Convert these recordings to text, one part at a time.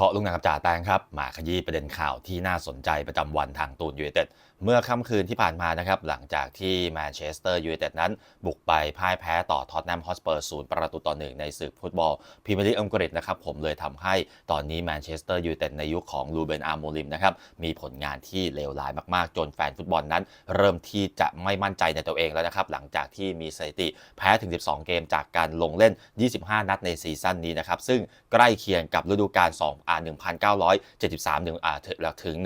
เคาะลูกหนังกับจ่าแตงครับมาขยี้ประเด็นข่าวที่น่าสนใจประจำวันทางตูนยูไนเต็ดเมื่อค่ำคืนที่ผ่านมานะครับหลังจากที่แมนเชสเตอร์ยูไนเต็ดนั้น บุกไปพ่ายแพ้ต่อท็อตแนมฮอสเปอร์ศูนย์ประตูต่อหนึ่งในศึกฟุตบอลพรีเมียร์ลีกอังกฤษนะครับผมเลยทำให้ตอนนี้แมนเชสเตอร์ยูไนเต็ดในยุคของลูเบนอาร์โมลิมนะครับมีผลงานที่เลวร้ายมากๆ จนแฟนฟุตบอลนั้น เริ่มที่จะไม่มั่นใจในตัวเองแล้วนะครับหลังจากที่มีสถิติแพ้ถึง 12 เกมจากการลงเล่น 25 นัดในซีซั่นนี้นะครับซึ่งใกล้เคียงกับฤดูกาล2อ่า1973ถึงอ่าถึง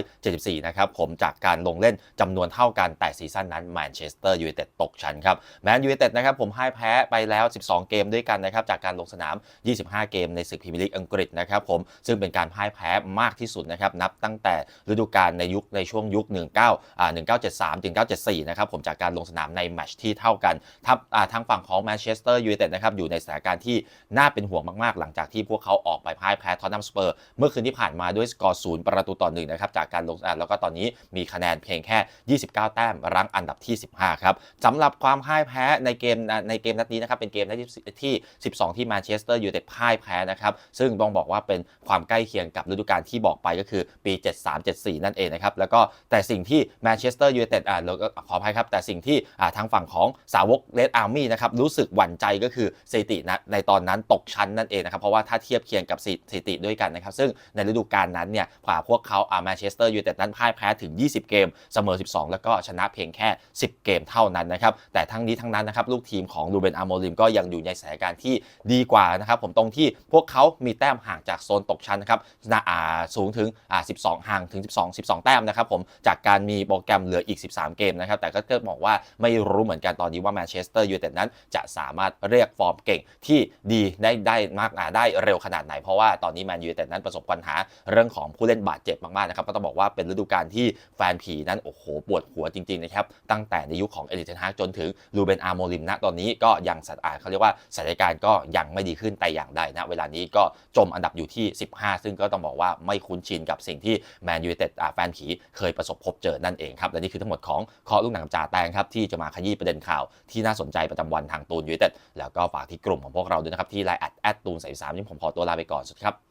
1974 นะครับผมจากการลงเล่นจำนวนเท่ากันแต่ซีซั่นนั้นแมนเชสเตอร์ยูไนเต็ดตกชั้นครับแมนยูไนเต็ดนะครับผมให้แพ้ไปแล้ว 12 เกมด้วยกันนะครับจากการลงสนาม 25 เกมในศึกพรีเมียร์ลีกอังกฤษนะครับผมซึ่งเป็นการพ่ายแพ้มากที่สุดนะครับนับตั้งแต่ฤดูกาลในยุคในช่วงยุค 19อ่า1973ถึง974 นะครับผมจากการลงสนามในแมตช์ที่เท่ากันทับอ่าทางฝั่งของแมนเชสเตอร์ยูไนเต็ดนะครับอยู่ในสถานการณ์ที่น่าเป็นห่วงมากๆ หลังจากที่พวกเขาออกไปพ่ายแพ้ทอตแนมสเปอร์ เมื่อคืนที่ผ่านมาด้วยสกอร์ศูนย์ประตูต่อหนึ่งนะครับจากการลงอ่าแล้วก็ตอนนี้มีคะแนนเพียงแค่ 29 แต้มรั้งอันดับที่ 15 ครับสำหรับความพ่ายแพ้ในเกมในเกมนัดนี้นะครับเป็นเกมนัดที่ 12 ที่แมนเชสเตอร์ยูไนเต็ดพ่ายแพ้นะครับซึ่งต้องบอกว่าเป็นความใกล้เคียงกับฤดูกาลที่บอกไปก็คือปี 73-74 นั่นเองนะครับแล้วก็แต่สิ่งที่แมนเชสเตอร์ยูไนเต็ดอ่าแล้วก็ขออภัยครับแต่สิ่งที่อ่าทางฝั่งของสาวกเลดอาร์มี่นะครับรู้สึกหวั่นใจก็คือสถิตินะในตอนนั้นตกชั้นนั่นเองนะครับเพราะว่าถ้าเทียบเคียงกับสถิติด้วยกันนะครับ ซึ่งในฤดูกาลนั้นเนี่ยกว่าพวกเขาอาแมนเชสเตอร์ยูไนเต็ดนั้นพ่ายแพ้ถึง 20 เกม เสมอ 12 แล้วก็ชนะเพียงแค่ 10 เกมเท่านั้นนะครับ แต่ทั้งนี้ทั้งนั้นนะครับลูกทีมของลูเบนอาร์โมลิมก็ยังอยู่ในสถานการณ์ที่ดีกว่านะครับผมตรงที่พวกเขามีแต้มห่างจากโซนตกชั้นนะครับนะอ่าสูงถึงอ่า12 ห่างถึง 12 12 แต้มนะครับผมจากการมีโปรแกรมเหลืออีก 13 เกมนะครับแต่ก็จะบอกว่าไม่รู้เหมือนกันตอนนี้ว่าแมนเชสเตอร์ยูไนเต็ดนั้นจะสามารถเรียกฟอร์มเก่งที่ดีได้ได้มากอ่าได้เร็วขนาดไหนเพราะว่าตอนนี้แมนยูไนเต็ดนั้นประสบปัญหาเรื่องของผู้เล่นบาดเจ็บมากๆนะครับก็ต้องบอกว่าเป็นฤดูกาลที่แฟนผีนั้นโอ้โหปวดหัวจริงๆนะครับตั้งแต่ในยุคของเอริเทนฮากจนถึงลูเบนอาร์โมลิมณตอนนี้ก็ยังสัตอาเขาเรียกว่าสถานการณ์ก็ยังไม่ดีขึ้นแต่อย่างใดนะเวลานี้ก็จมอันดับอยู่ที่ 15 ซึ่งก็ต้องบอกว่าไม่คุ้นชินกับสิ่งที่แมนยูเต็ดแฟนผีเคยประสบพบเจอนั่นเองครับและนี่คือทั้งหมดของคอลูกหนังจ่าแตงครับที่จะมาขยี้ประเด็นข่าวที่น่าสนใจประจำวันทางตูนยูเต็ดแล้วก็ฝากที่กลุ่มของพวกเราด้วยนะครับที่ไลน์แอดแอดตูนใส่สามที่ผมขอตัวลาไปก่อนสุดครับ